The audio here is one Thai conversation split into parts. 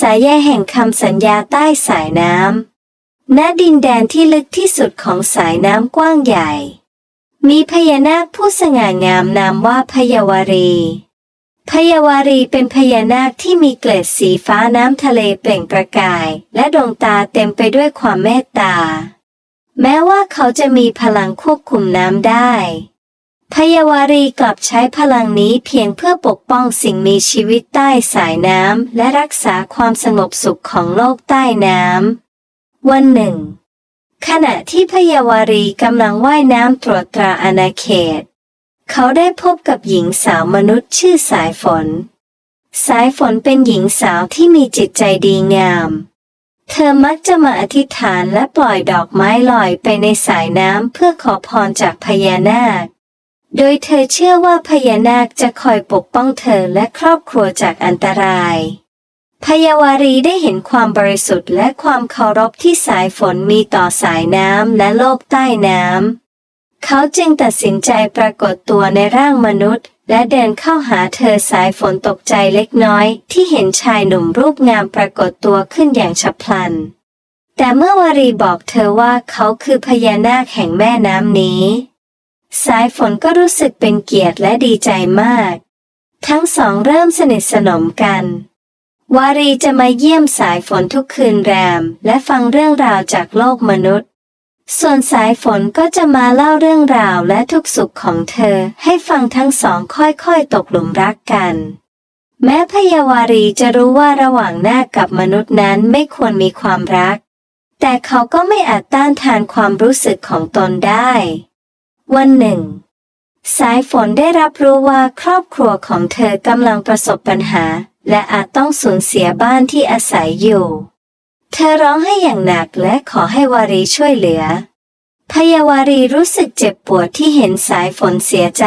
สายใยแห่งคำสัญญาใต้สายน้ำณดินแดนที่ลึกที่สุดของสายน้ำกว้างใหญ่ มีพญานาคผู้สง่างามนามว่าพยาวารี พยาวารีเป็นพญานาคที่มีเกล็ดสีฟ้าน้ำทะเลเปล่งประกาย และดวงตาเต็มไปด้วยความเมตตา แม้ว่าเขาจะมีพลังควบคุมน้ำได้ พยาวารีกลับใช้พลังนี้เพียงเพื่อปกป้องสิ่งมีชีวิตใต้สายน้ำและรักษาความสงบสุขของโลกใต้น้ำ วันหนึ่ง ขณะที่พยาวารีกำลังว่ายน้ำตรวจตราอาณาเขต เขาได้พบกับหญิงสาวมนุษย์ชื่อสายฝน สายฝนเป็นหญิงสาวที่มีจิตใจดีงาม เธอมักจะมาอธิษฐานและปล่อยดอกไม้ลอยไปในสายน้ำเพื่อขอพรจากพญานาค โดยเธอเชื่อว่าพญานาคจะคอยปกป้องเธอและครอบครัวจากอันตราย พยาวารีได้เห็นความบริสุทธิ์และความเคารพที่สายฝนมีต่อสายน้ำและโลกใต้น้ำ เขาจึงตัดสินใจปรากฏตัวในร่างมนุษย์ และเดินเข้าหาเธอสายฝนตกใจเล็กน้อย ที่เห็นชายหนุ่มรูปงามปรากฏตัวขึ้นอย่างฉับพลัน แต่เมื่อวารีบอกเธอว่าเขาคือพญานาคแห่งแม่น้ำนี้ สายฝนก็รู้สึกเป็นเกียรติและดีใจมาก ทั้งสองเริ่มสนิทสนมกัน วารีจะมาเยี่ยมสายฝนทุกคืนแรม และฟังเรื่องราวจากโลกมนุษย์ ส่วนสายฝนก็จะมาเล่าเรื่องราวและทุกสุขของเธอให้ฟังทั้งสองค่อยๆตกหลุมรักกัน แม้พยาวารีจะรู้ว่าระหว่างหน้ากับมนุษย์นั้นไม่ควรมีความรัก แต่เขาก็ไม่อาจต้านทานความรู้สึกของตนได้ วันหนึ่ง สายฝนได้รับรู้ว่าครอบครัวของเธอกำลังประสบปัญหา และอาจต้องสูญเสียบ้านที่อาศัยอยู่ เธอร้องให้อย่างหนักและขอให้วารีช่วยเหลือ พยาวารีรู้สึกเจ็บปวดที่เห็นสายฝนเสียใจ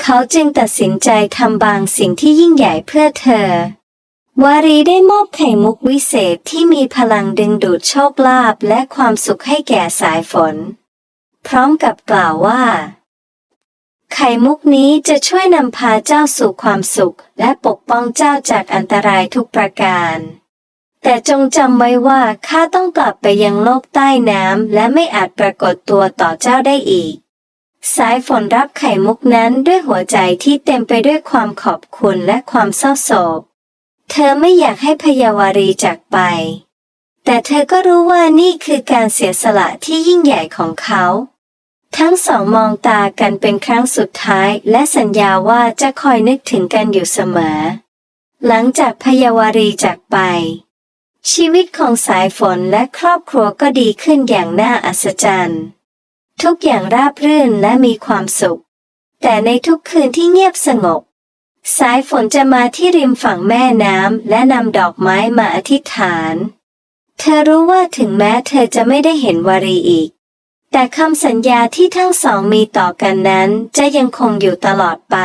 เขาจึงตัดสินใจทำบางสิ่งที่ยิ่งใหญ่เพื่อเธอ วารีได้มอบไข่มุกวิเศษที่มีพลังดึงดูดโชคลาภและความสุขให้แก่สายฝน พร้อมกับกล่าวว่า ไข่มุกนี้จะช่วยนำพาเจ้าสู่ความสุข และปกป้องเจ้าจากอันตรายทุกประการ แต่จงจำไว้ว่าข้าต้องกลับไปยังโลกใต้น้ำและไม่อาจปรากฏตัวต่อเจ้าได้อีก สายฝนรับไข่มุกนั้นด้วยหัวใจที่เต็มไปด้วยความขอบคุณและความเศร้าโศก เธอไม่อยากให้พยาวารีจากไปแต่เธอก็รู้ว่านี่คือการเสียสละที่ยิ่งใหญ่ของเขา ทั้งสองมองตากันเป็นครั้งสุดท้าย และสัญญาว่าจะคอยนึกถึงกันอยู่เสมอ หลังจากพยาวารีจากไป ชีวิตของสายฝนและครอบครัวก็ดีขึ้นอย่างน่าอัศจรรย์ ทุกอย่างราบรื่นและมีความสุข แต่ในทุกคืนที่เงียบสงบ สายฝนจะมาที่ริมฝั่งแม่น้ำและนำดอกไม้มาอธิษฐาน เธอรู้ว่าถึงแม้เธอจะไม่ได้เห็นวารีอีก แต่คำสัญญาที่ทั้งสองมีต่อกันนั้นจะยังคงอยู่ตลอดไป